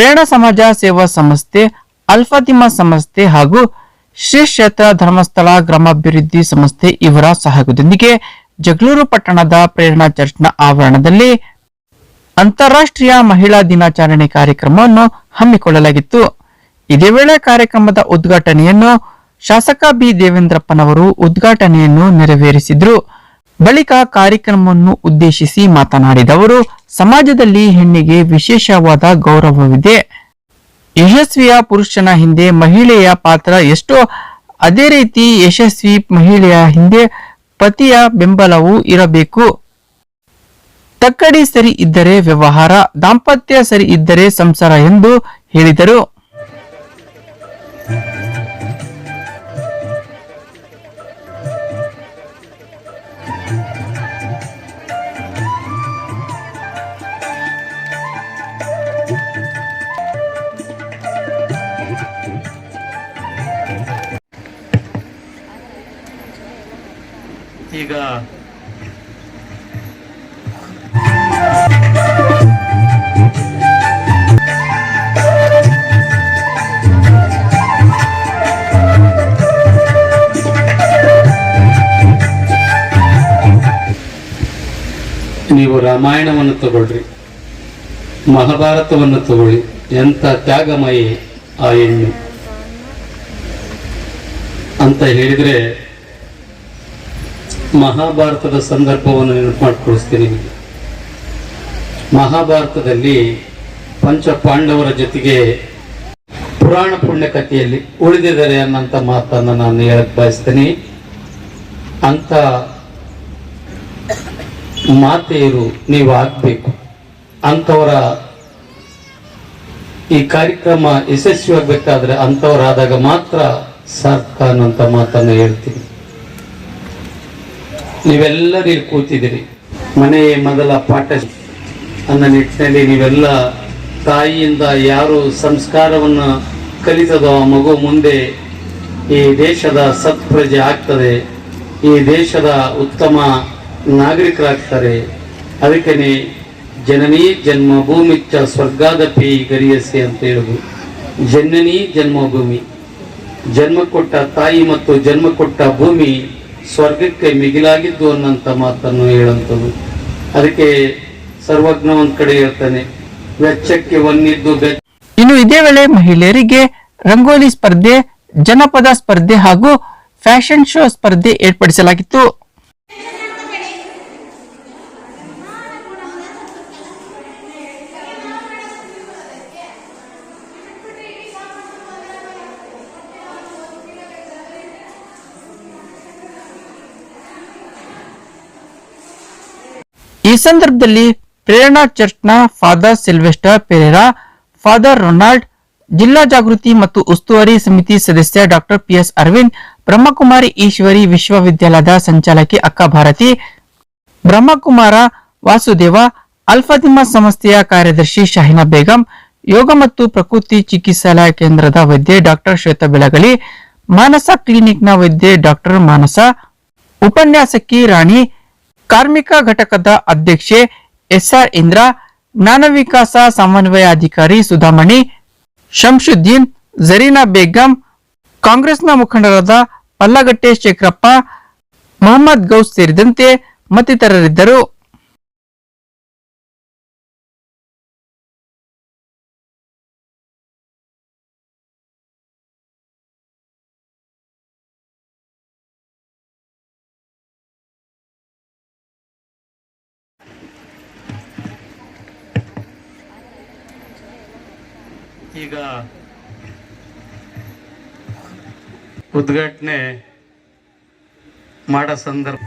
ಪ್ರೇರಣ ಸಮಾಜ ಸೇವಾ ಸಂಸ್ಥೆ, ಅಲ್ಫಾತಿಮಾ ಸಂಸ್ಥೆ ಹಾಗೂ ಶ್ರೀ ಕ್ಷೇತ್ರ ಧರ್ಮಸ್ಥಳ ಗ್ರಾಮಾಭಿವೃದ್ಧಿ ಸಂಸ್ಥೆ ಇವರ ಸಹಯೋಗದೊಂದಿಗೆ ಜಗಳೂರು ಪಟ್ಟಣದ ಪ್ರೇರಣಾ ಚರ್ಚ್ನ ಆವರಣದಲ್ಲಿ ಅಂತಾರಾಷ್ಟ್ರೀಯ ಮಹಿಳಾ ದಿನಾಚರಣೆ ಕಾರ್ಯಕ್ರಮವನ್ನು ಹಮ್ಮಿಕೊಳ್ಳಲಾಗಿತ್ತು. ಇದೇ ವೇಳೆ ಕಾರ್ಯಕ್ರಮದ ಉದ್ಘಾಟನೆಯನ್ನು ಶಾಸಕ ಬಿ ದೇವೇಂದ್ರಪ್ಪನವರು ಉದ್ಘಾಟನೆಯನ್ನು ನೆರವೇರಿಸಿದ್ರು. ಬಳಿಕ ಕಾರ್ಯಕ್ರಮವನ್ನು ಉದ್ದೇಶಿಸಿ ಮಾತನಾಡಿದ ಅವರು ಸಮಾಜದಲ್ಲಿ ಹೆಣ್ಣಿಗೆ ವಿಶೇಷವಾದ ಗೌರವವಿದೆ. ಯಶಸ್ವಿಯ ಪುರುಷನ ಹಿಂದೆ ಮಹಿಳೆಯ ಪಾತ್ರ ಎಷ್ಟೋ. ಅದೇ ರೀತಿ ಯಶಸ್ವಿ ಮಹಿಳೆಯ ಹಿಂದೆ ಪತಿಯ ಬೆಂಬಲವೂ ಇರಬೇಕು. ತಕ್ಕಡಿ ಸರಿ ಇದ್ದರೆ ವ್ಯವಹಾರ, ದಾಂಪತ್ಯ ಸರಿ ಇದ್ದರೆ ಸಂಸಾರ ಎಂದು ಹೇಳಿದರು. ಈಗ ನೀವು ರಾಮಾಯಣವನ್ನು ತಗೊಳ್ರಿ ಮಹಾಭಾರತವನ್ನು ತಗೊಳ್ಳಿ ಎಂಥ ತ್ಯಾಗಮಯಿ ಆ ಹೆಣ್ಣು. ಅಂತ ಹೇಳಿದ್ರೆ ಮಹಾಭಾರತದ ಸಂದರ್ಭವನ್ನು ನೆನಪು ಮಾಡಿಕೊಳಿಸ್ತೀನಿ ನಿಮಗೆ ಮಹಾಭಾರತದಲ್ಲಿ ಪಂಚ ಪಾಂಡವರ ಜೊತೆಗೆ ಪುರಾಣ ಪುಣ್ಯ ಕಥೆಯಲ್ಲಿ ಉಳಿದಿದ್ದಾರೆ ಅನ್ನಂತ ಮಾತನ್ನು ನಾನು ಹೇಳಕ್ ಬಯಸ್ತೀನಿ. ಅಂತ ಮಾತೆಯರು ನೀವು ಆಗಬೇಕು ಅಂಥವರ ಈ ಕಾರ್ಯಕ್ರಮ ಯಶಸ್ವಿಯಾಗಬೇಕಾದ್ರೆ ಅಂಥವರಾದಾಗ ಮಾತ್ರ ಸಾರ್ಥ ಅನ್ನೋಂಥ ಮಾತನ್ನು ಹೇಳ್ತೀನಿ. ನೀವೆಲ್ಲರೂ ಕೂತಿದ್ದೀರಿ. ಮನೆಯ ಮೊದಲ ಪಾಠ. ಅನ್ನೋ ನಿಟ್ಟಿನಲ್ಲಿ ನೀವೆಲ್ಲ ತಾಯಿಯಿಂದ ಯಾರು ಸಂಸ್ಕಾರವನ್ನು ಕಲಿತದೋ ಆ ಮಗು ಮುಂದೆ ಈ ದೇಶದ ಸತ್ಪ್ರಜೆ ಆಗ್ತದೆ, ಈ ದೇಶದ ಉತ್ತಮ ನಾಗರಿಕರಾಗ್ತಾರೆ. ಅದಕ್ಕೇ ಜನನೀ ಜನ್ಮ ಭೂಮಿಚ್ಚ ಸ್ವರ್ಗಾದ ಸ್ವರ್ಗಾದಪಿ ಗರಿಯಸಿ ಅಂತ ಹೇಳುದು. ಜನನೀ ಜನ್ಮಭೂಮಿ ಜನ್ಮ ಕೊಟ್ಟ ತಾಯಿ ಮತ್ತು ಜನ್ಮ ಕೊಟ್ಟ ಭೂಮಿ ಸ್ವರ್ಗಕ್ಕೆ ಮಿಗಿಲಾಗಿದ್ದು ಅನ್ನಂತ ಮಾತನ್ನು ಹೇಳುವಂಥದ್ದು. ಅದಕ್ಕೆ ಸರ್ವಜ್ಞ ಒಂದ್ ಕಡೆ ಹೇಳ್ತಾನೆ, ವೆಚ್ಚಕ್ಕೆ ಒಂದಿದ್ದು ಇನ್ನು ಇದೇ ವೇಳೆ ಮಹಿಳೆಯರಿಗೆ ರಂಗೋಲಿ ಸ್ಪರ್ಧೆ, ಜನಪದ ಸ್ಪರ್ಧೆ ಹಾಗೂ ಫ್ಯಾಷನ್ ಶೋ ಸ್ಪರ್ಧೆ ಏರ್ಪಡಿಸಲಾಗಿತ್ತು. ಈ ಸಂದರ್ಭದಲ್ಲಿ ಪ್ರೇರಣಾ ಚರ್ಚ್ನ father Sylvester Pereira, father Ronald, ಜಿಲ್ಲಾ ಜಾಗೃತಿ ಮತ್ತು ಉಸ್ತುವಾರಿ ಸಮಿತಿ ಸದಸ್ಯ ಡಾಕ್ಟರ್ ಪಿಎಸ್ ಅರವಿಂದ್, ಬ್ರಹ್ಮಕುಮಾರಿ ಈಶ್ವರಿ ವಿಶ್ವವಿದ್ಯಾಲಯದ ಸಂಚಾಲಕಿ ಅಕ್ಕ ಭಾರತಿ, ಬ್ರಹ್ಮಕುಮಾರ ವಾಸುದೇವ ಅಲ್ಫಾತಿಮಾ ಸಂಸ್ಥೆಯ ಕಾರ್ಯದರ್ಶಿ ಶಾಹಿನಾ ಬೇಗಂ, ಯೋಗ ಮತ್ತು ಪ್ರಕೃತಿ ಚಿಕಿತ್ಸಾಲಯ ಕೇಂದ್ರದ ವೈದ್ಯೆ ಡಾಕ್ಟರ್ ಶ್ವೇತ ಬೆಳಗಲಿ, ಮಾನಸ ಕ್ಲಿನಿಕ್ನ ವೈದ್ಯೆ ಡಾಕ್ಟರ್ ಮಾನಸ, ಉಪನ್ಯಾಸಕಿ ರಾಣಿ ಕಾರ್ಮಿಕ ಘಟಕದ ಅಧ್ಯಕ್ಷೆ ಎಸ್ಆರ್ ಇಂದ್ರ, ಜ್ಞಾನ ವಿಕಾಸ ಸಮನ್ವಯಾಧಿಕಾರಿ ಸುಧಾಮಣಿ, ಶಂಶುದ್ದೀನ್, ಜರೀನಾ ಬೇಗಂ, ಕಾಂಗ್ರೆಸ್ನ ಮುಖಂಡರಾದ ಪಲ್ಲಗಟ್ಟೆ ಶೇಖರಪ್ಪ, ಮೊಹಮ್ಮದ್ ಗೌಸ್ ಸೇರಿದಂತೆ ಮತ್ತಿತರರಿದ್ದರು. ಈಗ ಉದ್ಘಾಟನೆ ಮಾಡೋ ಸಂದರ್ಭ